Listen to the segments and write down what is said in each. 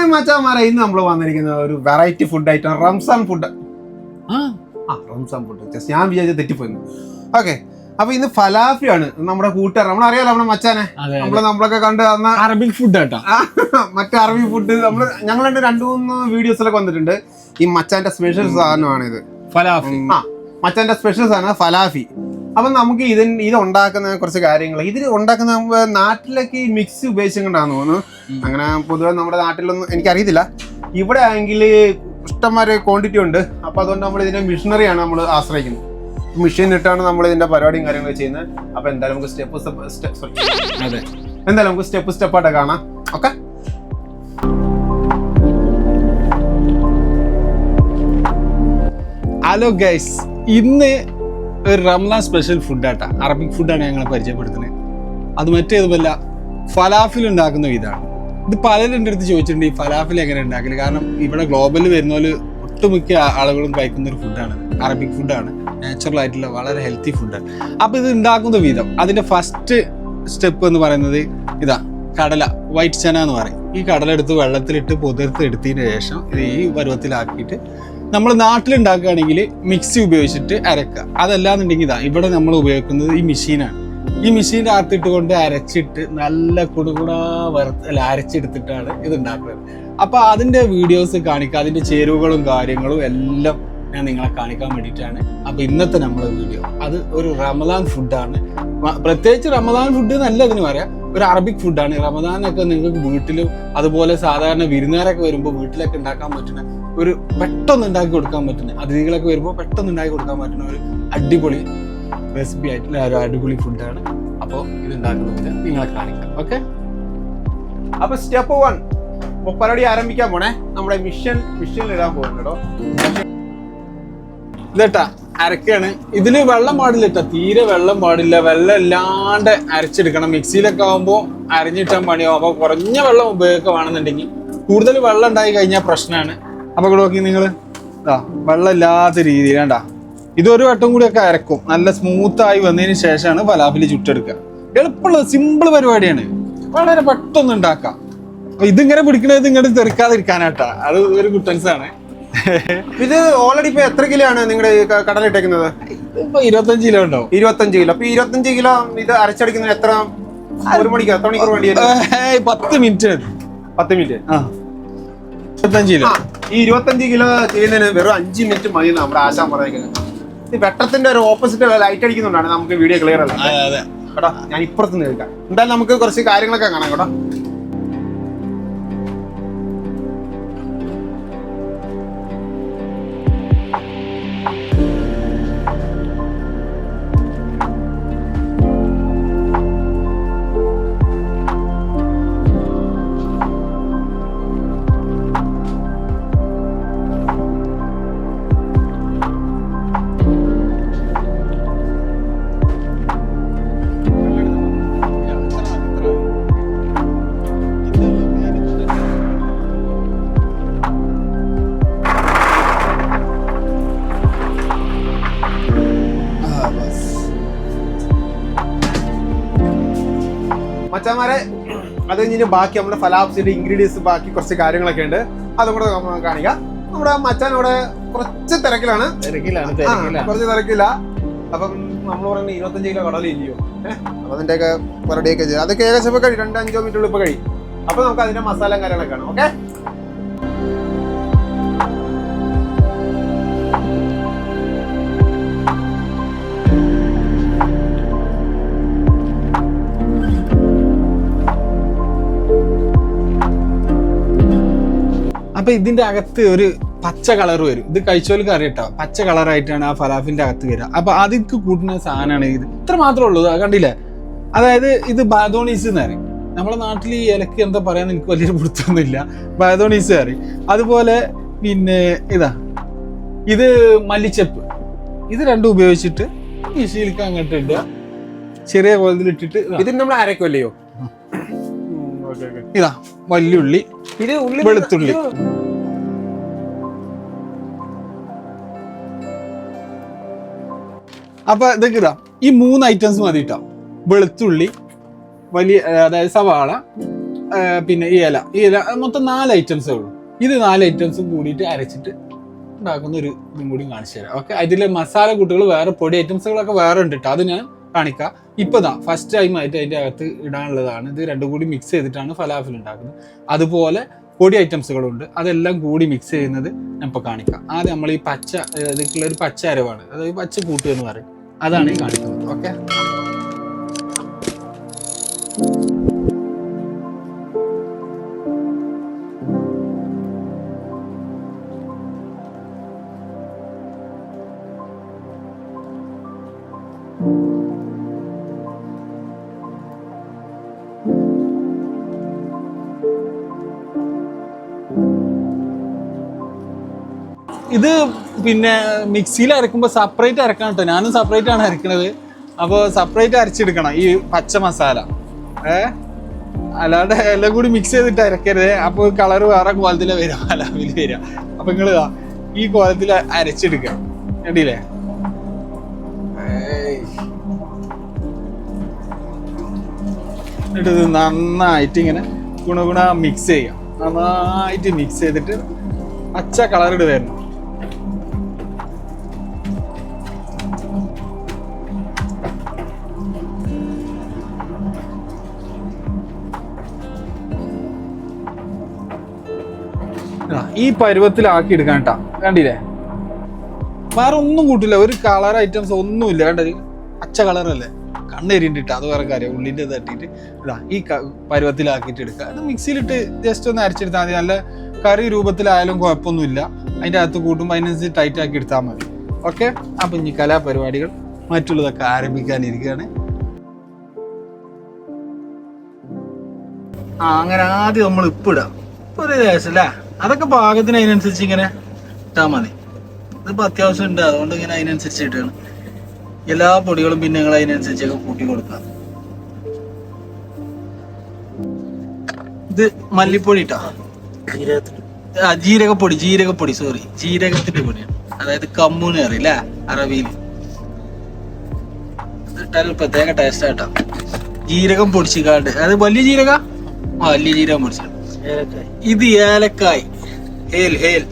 അങ്ങനെ മച്ചാമാരെ ഇന്ന് നമ്മൾ വന്നിരിക്കുന്നത് ഒരു variety food item Ramzan food ആ. റംസാൻ ഫുഡ് ജസ്റ്റ് ഞാൻ വിചാരിച്ച തെറ്റിപ്പോയി ഓക്കെ അപ്പൊ ഇന്ന് ഫലാഫിയാണ് നമ്മുടെ കൂട്ടുകാർ നമ്മളറിയാലോ നമ്മുടെ മച്ചാനെ? നമ്മൾ നമ്മളൊക്കെ കണ്ട് തന്ന അറബിക് ഫുഡ് കേട്ടോ മറ്റേ അറബി ഫുഡ് നമ്മൾ ഞങ്ങൾ രണ്ട് രണ്ടു മൂന്ന് വീഡിയോസിലൊക്കെ വന്നിട്ടുണ്ട്. ഈ മച്ചാന്റെ സ്പെഷ്യൽ സാധനമാണ് ഇത് ഫലാഫി. ആ മച്ചാന്റെ സ്പെഷ്യൽ സാധനം ഫലാഫി. അപ്പൊ നമുക്ക് ഇതിന് ഇത് ഉണ്ടാക്കുന്ന കുറച്ച് കാര്യങ്ങൾ ഇതിൽ ഉണ്ടാക്കുന്ന നാട്ടിലൊക്കെ നാട്ടിലേക്ക് ഈ മിക്സ് ഉപയോഗിച്ചുകൊണ്ടാണ് തോന്നുന്നു. അങ്ങനെ പൊതുവെ നമ്മുടെ നാട്ടിലൊന്നും എനിക്കറിയത്തില്ല. ഇവിടെ ആണെങ്കിൽ ഇഷ്ടംമാരെ ക്വാണ്ടിറ്റി ഉണ്ട്. അപ്പൊ അതുകൊണ്ട് നമ്മൾ ഇതിന്റെ മിഷനറിയാണ് നമ്മൾ ആശ്രയിക്കുന്നത്. മെഷീൻ ഇട്ടാണ് നമ്മൾ ഇതിന്റെ പരിപാടിയും കാര്യങ്ങളും ചെയ്യുന്നത്. അപ്പൊ എന്തായാലും നമുക്ക് സ്റ്റെപ്പ് സ്റ്റെപ്പ് സോറി അതെ. എന്തായാലും നമുക്ക് സ്റ്റെപ്പ് സ്റ്റെപ്പായിട്ട് കാണാം. ഓക്കെ? Hello guys. ഇന്ന് ഒരു റംലാൻ സ്പെഷ്യൽ ഫുഡാട്ടാ. അറബിക് ഫുഡാണ് ഞങ്ങളെ പരിചയപ്പെടുത്തുന്നത്. അത് മറ്റേതുമല്ല ഫലാഫിൽ ഉണ്ടാക്കുന്ന ഇതാണ്. ഇത് പലരും എന്റെ അടുത്ത് ചോദിച്ചിട്ടുണ്ട് ഈ ഫലാഫിൽ എങ്ങനെ ഉണ്ടാക്കൽ? കാരണം ഇവിടെ ഗ്ലോബലിൽ വരുന്ന പോലെ ഒട്ടുമിക്ക ആളുകളും കഴിക്കുന്ന ഒരു ഫുഡാണ്. അറബിക് ഫുഡാണ്. നാച്ചുറൽ ആയിട്ടുള്ള വളരെ ഹെൽത്തി ഫുഡാണ് അപ്പോൾ ഇത് ഉണ്ടാക്കുന്ന വിധം അതിന്റെ ഫസ്റ്റ് സ്റ്റെപ്പ് എന്ന് പറയുന്നത് ഇതാ കടല വൈറ്റ് ചന എന്ന് പറയും. ഈ കടല എടുത്ത് വെള്ളത്തിലിട്ട് പുതിർത്ത് എടുത്തതിന് ശേഷം ഇത് ഈ പരുവത്തിലാക്കിയിട്ട് നമ്മൾ നാട്ടിലുണ്ടാക്കുകയാണെങ്കിൽ മിക്സി ഉപയോഗിച്ചിട്ട് അരക്കുക. അതല്ലാന്നുണ്ടെങ്കിൽ ഇതാ ഇവിടെ നമ്മൾ ഉപയോഗിക്കുന്നത് ഈ മെഷീനാണ്. ഈ മെഷീന്റെ അകത്തിട്ട് കൊണ്ട് അരച്ചിട്ട് നല്ല കുടുകുടാ വറുത്ത് അല്ല അരച്ചെടുത്തിട്ടാണ് ഇത് ഉണ്ടാക്കുന്നത് അപ്പോൾ അതിന്റെ വീഡിയോസ് കാണിക്കുക അതിന്റെ ചേരുവകളും കാര്യങ്ങളും എല്ലാം ഞാൻ നിങ്ങളെ കാണിക്കാൻ വേണ്ടിയിട്ടാണ്. അപ്പോൾ ഇന്നത്തെ നമ്മുടെ വീഡിയോ. അത് ഒരു റമദാൻ ഫുഡാണ് പ്രത്യേകിച്ച് റമദാൻ ഫുഡ് എന്നല്ല അതിന് പറയാം. ഒരു അറബിക് ഫുഡാണ് റമദാനൊക്കെ നിങ്ങൾക്ക് വീട്ടിലും അതുപോലെ സാധാരണ വിരുന്നുകാരൊക്കെ വരുമ്പോൾ വീട്ടിലൊക്കെ ഉണ്ടാക്കാൻ പറ്റുന്ന ഒരു പെട്ടെന്ന് ഉണ്ടാക്കി കൊടുക്കാൻ പറ്റുന്ന അതിഥികളൊക്കെ വരുമ്പോൾ പെട്ടെന്ന് ഉണ്ടാക്കി കൊടുക്കാൻ പറ്റുന്ന ഒരു അടിപൊളി റെസിപ്പി ആയിട്ടുള്ള ഒരു അടിപൊളി ഫുഡാണ് അപ്പോൾ ഇത് ഉണ്ടാക്കുന്നത് നിങ്ങളെ കാണിക്കാം. ഓക്കെ അപ്പൊ സ്റ്റെപ്പ് വൺ പരിപാടി ആരംഭിക്കാൻ പോണേ. നമ്മുടെ മിഷൻ മിഷനിൽ ഇടാൻ പോകുന്നുണ്ടോ ഇതേട്ടാ അരക്കാണ്. ഇതിൽ വെള്ളം പാടില്ല കേട്ടോ തീരെ വെള്ളം പാടില്ല. വെള്ളം ഇല്ലാണ്ട് അരച്ചെടുക്കണം. മിക്സിയിലൊക്കെ ആകുമ്പോൾ അരഞ്ഞിട്ടാൻ പണിയാവും. അപ്പോൾ കുറഞ്ഞ വെള്ളം ഉപയോഗിക്കുകയാണെന്നുണ്ടെങ്കിൽ കൂടുതൽ വെള്ളം ഉണ്ടായി കഴിഞ്ഞാൽ പ്രശ്നമാണ്. അപ്പോൾ ഇവിടെ നോക്കി നിങ്ങൾ ഇതാ വെള്ളം ഇല്ലാത്ത രീതിയിൽ വേണ്ട ഇതൊരു വട്ടം കൂടിയൊക്കെ അരക്കും. നല്ല സ്മൂത്തായി വന്നതിന് ശേഷമാണ് ഫലാഫിൽ ചുട്ടെടുക്കുക. എളുപ്പമുള്ള സിമ്പിൾ പരിപാടിയാണ്. വളരെ പെട്ടെന്ന് ഉണ്ടാക്കാം. ഇതിങ്ങനെ പിടിക്കണത് ഇങ്ങോട്ട് തെറിക്കാതിരിക്കാനാട്ടാ. അത് ഒരു കുട്ടൻസാണ് ഇത് ഓൾറെഡി ഇപ്പൊ എത്ര കിലോ ആണ് നിങ്ങളുടെ കടലിട്ടേക്കുന്നത് ഇപ്പൊ ഇരുപത്തഞ്ച് കിലോ ഉണ്ടോ ഇരുപത്തഞ്ച് കിലോ അപ്പൊ ഇരുപത്തഞ്ച് കിലോ ഇത് അരച്ചടിക്കുന്നതിന് എത്ര? ഒരു മണിക്കോ? എത്ര മണിക്കൂർ വേണ്ടി വരും? പത്ത് മിനിറ്റ് പത്ത് മിനിറ്റ് ആ. ഇരുപത്തഞ്ച് കിലോ ഈ ഇരുപത്തഞ്ച് കിലോ ചെയ്യുന്നതിന് വെറും അഞ്ച് മിനിറ്റ് മതി നമ്മുടെ ആശാൻ പറയുന്നത്. വെട്ടത്തിന്റെ ഒരു ഓപ്പോസിറ്റ് ലൈറ്റ് അടിക്കുന്നുണ്ടാണ് നമുക്ക് വീഡിയോ ക്ലിയർ അല്ല. കേട്ടോ ഞാൻ ഇപ്പുറത്ത് നിൽക്കാം എന്തായാലും നമുക്ക് കുറച്ച് കാര്യങ്ങളൊക്കെ കാണാം കേട്ടോ. കഴിഞ്ഞ് ബാക്കി നമ്മുടെ ഫലാപ്സിന്റെ ഇൻഗ്രീഡിയൻസ് ബാക്കി കുറച്ച് കാര്യങ്ങളൊക്കെ ഉണ്ട്. അതും കൂടെ കാണിക്ക. നമ്മുടെ മച്ചാൻ അവിടെ കുറച്ച് തിരക്കിലാണ്. കുറച്ച് തിരക്കില്ല. അപ്പം നമ്മൾ പറയുന്നത് ഇരുപത്തഞ്ച് കിലോ കടലില്ലയോ അപ്പൊ അതിന്റെയൊക്കെ പരിപാടിയൊക്കെ ചെയ്യാം അതൊക്കെ ഏകദേശം കഴിയും രണ്ടഞ്ചോ അഞ്ചോ മിനിറ്റുള്ളിൽ ഇപ്പൊ കഴിയും അപ്പൊ നമുക്ക് അതിന്റെ മസാല കാര്യങ്ങളൊക്കെ ആണ് ഓക്കെ? അപ്പൊ ഇതിന്റെ അകത്ത് ഒരു പച്ച കളർ വരും. ഇത് കഴിച്ചോലും അറിയട്ടോ. പച്ച കളറായിട്ടാണ് ആ ഫലാഫിന്റെ അകത്ത് വരിക. അപ്പൊ അതിക്ക് കൂട്ടുന്ന സാധനമാണ് ഇത്. ഇത്ര മാത്രമേ ഉള്ളൂ. കണ്ടില്ലേ? അതായത് ഇത് ബാദോണീസ് എന്ന് പറയും. നമ്മുടെ നാട്ടിൽ ഈ ഇലക്ക് എന്താ പറയാന്ന് എനിക്ക് വലിയൊരു പിടുത്തൊന്നുമില്ല ബാദോണീസ് പറയും. അതുപോലെ പിന്നെ ഇതാ. ഇത് മല്ലിച്ചപ്പ്. ഇത് രണ്ടും ഉപയോഗിച്ചിട്ട് മിഷീലേക്ക് അങ്ങോട്ട് ഇടുക. ചെറിയ കോലത്തിൽ ഇട്ടിട്ട് ഇത്. ഇതിന് നമ്മൾ അരക്കുമല്ലയോ ഇതാ. വല്യുള്ളി ഇത് ഉള്ളി വെളുത്തുള്ളി. അപ്പൊ ഇതൊക്കെ ഇതാ ഈ മൂന്ന് ഐറ്റംസ് മതി കേട്ടോ വെളുത്തുള്ളി വലിയ അതായത് സവാള പിന്നെ ഈ ഇല. ഈ ഇല മൊത്തം നാല് ഐറ്റംസേ ഉള്ളൂ. ഇത് നാല് ഐറ്റംസും കൂടിയിട്ട് അരച്ചിട്ട് ഉണ്ടാക്കുന്ന ഒരു ഇതും കൂടി കാണിച്ചു തരാം. ഓക്കെ? അതിലെ മസാല കൂട്ടുകൾ വേറെ പൊടി ഐറ്റംസുകളൊക്കെ വേറെ ഉണ്ട് കേട്ടോ അത് ഞാൻ കാണിക്കാം. ഇപ്പതാ ഫസ്റ്റ് ടൈം ആയിട്ട് അതിന്റെ അകത്ത് ഇടാനുള്ളതാണ്. ഇത് രണ്ടും കൂടി മിക്സ് ചെയ്തിട്ടാണ് ഫലാഫിൽ ഉണ്ടാക്കുന്നത്. അതുപോലെ പൊടി ഐറ്റംസുകളുണ്ട്. അതെല്ലാം കൂടി മിക്സ് ചെയ്യുന്നത് ഇപ്പോൾ കാണിക്കാം. ആദ്യം നമ്മൾ ഈ പച്ച ഇതിലുള്ള ഒരു പച്ച അരവാണ്. അതായത് പച്ച കൂട്ട് എന്ന് പറയും. അതാണ് ഈ കാണിക്കുന്നത്. ഓക്കെ? ഇത് പിന്നെ മിക്സിയിൽ അരക്കുമ്പോൾ സെപ്പറേറ്റ് അരക്കണം കേട്ടോ ഞാനും സെപ്പറേറ്റ് ആണ് അരക്കണത്. അപ്പോൾ സെപ്പറേറ്റ് അരച്ചെടുക്കണം ഈ പച്ച മസാല. ഏ? അല്ലാതെ എല്ലാം കൂടി മിക്സ് ചെയ്തിട്ട് അരക്കരുത്. അപ്പോൾ കളർ വേറെ കോലത്തിലെ വരും അലാവിൽ വരിക. അപ്പം നിങ്ങൾ ഈ കോലത്തിൽ അരച്ചെടുക്കുക. കണ്ടില്ലേ? എന്നിട്ട് ഇത് നന്നായിട്ട് ഇങ്ങനെ ഗുണഗുണ മിക്സ് ചെയ്യാം നന്നായിട്ട് മിക്സ് ചെയ്തിട്ട് പച്ച കളർ ഇട് വരണം. ഈ പരുവത്തിലാക്കി എടുക്കാൻ കേട്ടാ കണ്ടില്ലേ? വേറെ ഒന്നും കൂട്ടില്ല. ഒരു കളർ ഐറ്റംസ് ഒന്നുമില്ല. കണ്ടത് അച്ച കളറല്ലേ? കണ്ണെരിണ്ടിട്ട് അത് വേറെ കാര്യം ഉള്ളിന്റെ തട്ടിയിട്ട് ഇതാ ഈ പരുവത്തിലാക്കിയിട്ട് എടുക്കുക അത് മിക്സിയിലിട്ട് ജസ്റ്റ് ഒന്ന് അരച്ചെടുത്താൽ മതി. നല്ല കറി രൂപത്തിലായാലും കുഴപ്പമൊന്നുമില്ല. അതിന്റെ അകത്ത് കൂട്ടുമ്പോൾ അതിനനുസരിച്ച് ടൈറ്റ് ആക്കി എടുത്താൽ മതി. ഓക്കെ അപ്പം ഇനി കലാപരിപാടികൾ മറ്റുള്ളതൊക്കെ ആരംഭിക്കാനിരിക്കുകയാണ്. ആ അങ്ങനെ ആദ്യം നമ്മൾ ഇപ്പിടാം ഇപ്പൊ ഒരു ദേശം അല്ലേ? അതൊക്കെ പാകത്തിന് അതിനനുസരിച്ച് ഇങ്ങനെ ഇട്ടാൽ മതി. ഇതിപ്പോ അത്യാവശ്യം ഉണ്ട്. അതുകൊണ്ട് ഇങ്ങനെ അതിനനുസരിച്ച് ഇട്ടാണ്. എല്ലാ പൊടികളും പിന്നെ നിങ്ങൾ അതിനനുസരിച്ചൊക്കെ കൂട്ടി കൊടുക്കാം ഇത് മല്ലിപ്പൊടി ഇട്ടാ. ജീരകപ്പൊടി ജീരകപ്പൊടി സോറി ജീരകത്തിന്റെ പൊടിയാണ്. അതായത് കമ്മൂന്ന് അറിയില്ല അറബിയിൽ. ഇട്ടാൽ പ്രത്യേക ടേസ്റ്റ് ആട്ടോ ജീരകം പൊടിച്ചിക്കാണ്ട് അത് വലിയ ജീരക? വലിയ ജീരകം പൊടിച്ച. ഇത് ഏലക്കായ്. Hail hail.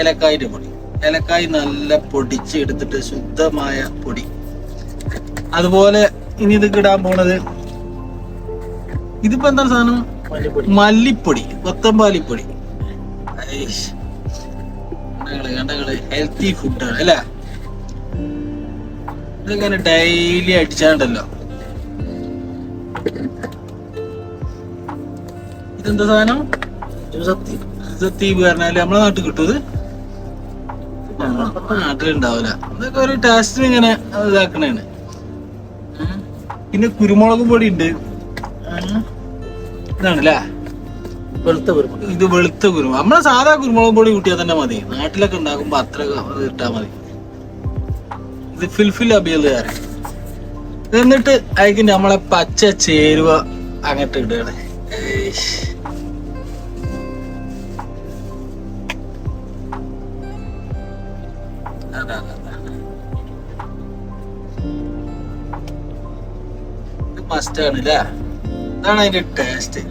ഏലക്കായിന്റെ പൊടി. ഏലക്കായ് നല്ല പൊടിച്ച് എടുത്തിട്ട് ശുദ്ധമായ പൊടി. അതുപോലെ ഇനി ഇത് ഇടാൻ പോണത് ഇതിപ്പോ എന്താണ് സാധനം? മല്ലിപ്പൊടി. കൊത്തമ്പാലിപ്പൊടി. കണ്ടങ്ങൾ ഹെൽത്തി ഫുഡാണ് അല്ലേ? ഇതിങ്ങനെ ഡെയിലി അടിച്ചാണ്ടല്ലോ? ഇതെന്താ സാധനം? സത്തീപ് പറഞ്ഞാൽ നമ്മളെ നാട്ടിൽ കിട്ടും ഇത്. നാട്ടിലുണ്ടാവില്ല ഇതൊക്കെ ഒരു ടേസ്റ്റിന് ഇങ്ങനെ ഇതാക്കണേണ്. പിന്നെ കുരുമുളക് പൊടി ഉണ്ട് ഇതാണല്ലേ? വെളുത്ത കുരുമുളക്. ഇത് വെളുത്ത കുരുമുളക്. നമ്മളെ സാധാ കുരുമുളക് പൊടി കൂട്ടിയാൽ തന്നെ മതി. നാട്ടിലൊക്കെ ഉണ്ടാക്കുമ്പോ അത്ര ഇട്ടാ മതി. ഇത് ഫിൽഫിൽ അബിയലുകാരൻ എന്നിട്ട് അതിക്ക് നമ്മളെ പച്ച ചേരുവ അങ്ങോട്ട് ഇടുകയാണ്. ഏയ്ഷ്. അതാ, അതാ, അതാ. ഇത് മസ്റ്റ് അല്ലേ ഇതാണ് അതിന്റെ ടേസ്റ്റ്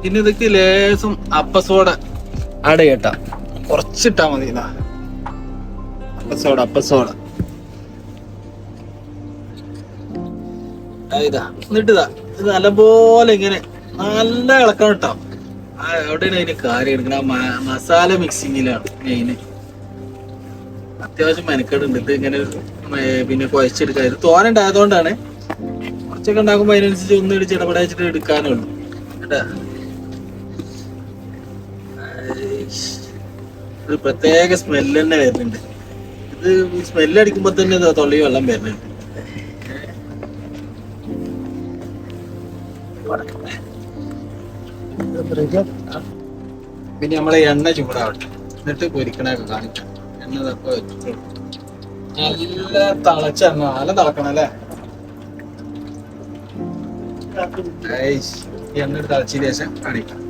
പിന്നെ ഇതൊക്കെ ലേസും അപ്പസോട ആഡ് ചെയ്യട്ട. കുറച്ചിട്ടാ മതി ഇതാ അപ്പസോട അപ്പസോട ഇതാ. എന്നിട്ട് ഇതാ. ഇത് നല്ലപോലെ ഇങ്ങനെ നല്ല ഇളക്കണം കേട്ടോ ആ എവിടെയാണ് അതിന് കാര്യം എടുക്കണം മസാല മിക്സിങ്ങിലാണ് മെയിന് അത്യാവശ്യം മെനക്കേടുണ്ട്. ഇത് ഇങ്ങനെ പിന്നെ കുഴച്ചെടുക്കാൻ. ഇത് തോനുണ്ടായതുകൊണ്ടാണ് കുറച്ചൊക്കെ ഉണ്ടാക്കുമ്പോൾ അതിനനുസരിച്ച് ഒന്ന് ഇടിച്ച് ഇടപെടാച്ചിട്ട് എടുക്കാനുള്ളൂ. കേട്ടാ? ഒരു പ്രത്യേക സ്മെല്ല് തന്നെ വരുന്നുണ്ട്. ഇത് സ്മെല്ല് അടിക്കുമ്പോ തന്നെ തൊള്ളി വെള്ളം വരുന്നുണ്ട്. പിന്നെ നമ്മളെ എണ്ണ ചൂടാവട്ടെ. എന്നിട്ട് പൊരിക്കണൊക്കെ കാണിക്കാം എണ്ണ തപ്പ വെച്ചിട്ടുള്ളൂ നല്ല തിളച്ച എണ്ണ. നല്ല തിളക്കണം അല്ലേ? എണ്ണ തളച്ചതിന് തിളച്ചതിന് ശേഷം കാണിക്കാം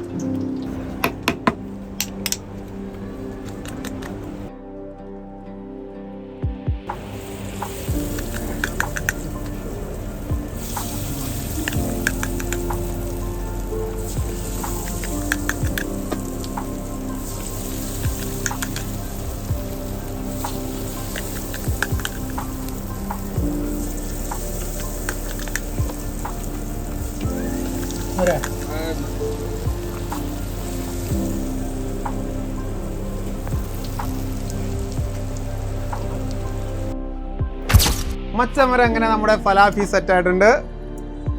മച്ചമര അങ്ങനെ നമ്മുടെ ഫലാഫി സെറ്റ് ആയിട്ടുണ്ട്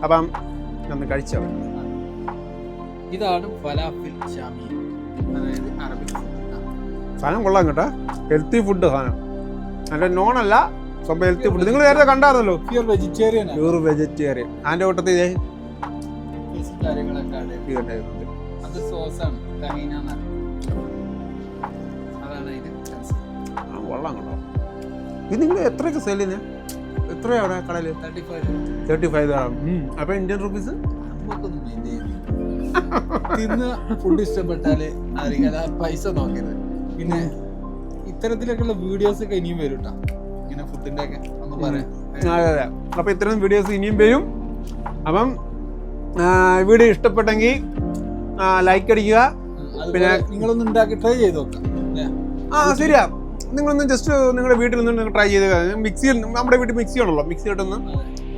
അപ്പം നമ്മൾ കഴിച്ചോ? ഇതാണ് ഫലാഫിൽ ഷാമി അതായത് അറബിക് സാധനം കൊള്ളാം കേട്ടോ. ഹെൽത്തി ഫുഡ് സാധനം. നല്ല നോൺ അല്ല സ്വന്തം ഹെൽത്തി ഫുഡ് നിങ്ങൾ നേരത്തെ കണ്ടായിരുന്നല്ലോ? പ്യൂർ വെജിറ്റേറിയൻ പ്യൂർ വെജിറ്റേറിയൻ അതിന്റെ കൂട്ടത്തിൽ ഇതേ കാര്യങ്ങളൊക്കെ അത്. സോസാണ് കഹീന അതാണ് ഇത് കൊള്ളാം കേട്ടോ. ഇത് നിങ്ങൾ എത്രയൊക്കെ ചെയ്യുന്നത് എത്രയാ അവിടെ കടയിൽ തേർട്ടി ഫൈവ് ഫൈവ് അപ്പൊ ഇന്ത്യൻ റുപ്പീസ് തിന്ന് ഫുഡ് ഇഷ്ടപ്പെട്ടാൽ അറിയാതെ പൈസ നോക്കരുത്. പിന്നെ ഇത്തരത്തിലൊക്കെയുള്ള വീഡിയോസ് ഒക്കെ ഇനിയും വരും ട്ടോ. ഇങ്ങനെ ഫുഡിന്റെ ഒക്കെ ഒന്ന് പറയാം. അതെ അതെ. അപ്പൊ ഇത്തരം വീഡിയോസ് ഇനിയും വരും. അപ്പം വീഡിയോ ഇഷ്ടപ്പെട്ടെങ്കിൽ ലൈക്ക് അടിക്കുക. പിന്നെ നിങ്ങളൊന്ന് ഉണ്ടാക്കി ട്രൈ ചെയ്ത് നോക്കാം? ആ ശരിയാ. നിങ്ങളൊന്ന് ജസ്റ്റ് നിങ്ങളുടെ വീട്ടിൽ നിന്ന് ട്രൈ ചെയ്ത് മിക്സിയിൽ നമ്മുടെ വീട്ടിൽ മിക്സി ഉണ്ടല്ലോ. മിക്സി ഇട്ടൊന്ന്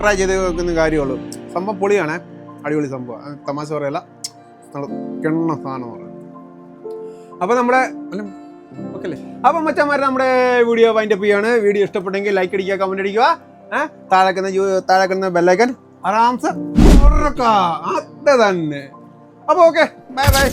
ട്രൈ ചെയ്ത് വെക്കുന്ന കാര്യമുള്ളൂ. സംഭവം പൊളിയാണ്. അടിപൊളി സംഭവം. തമാശ പറയല്ല. കിണ്ണ സാധനം പറയാം. അപ്പോൾ നമ്മുടെ ഓക്കെ അപ്പം മച്ചന്മാരെ നമ്മുടെ വീഡിയോ വൈൻഡ് അപ്പ് ചെയ്യാണ്. വീഡിയോ ഇഷ്ടപ്പെട്ടെങ്കിൽ ലൈക്ക് അടിക്കുക കമന്റ് അടിക്കുക. ഏഹ് താഴെക്കുന്ന താഴെക്കുന്ന ബെല്ലൈക്കൻ ആറാംസ് തന്നെ. അപ്പോൾ ഓക്കെ ബൈ ബൈ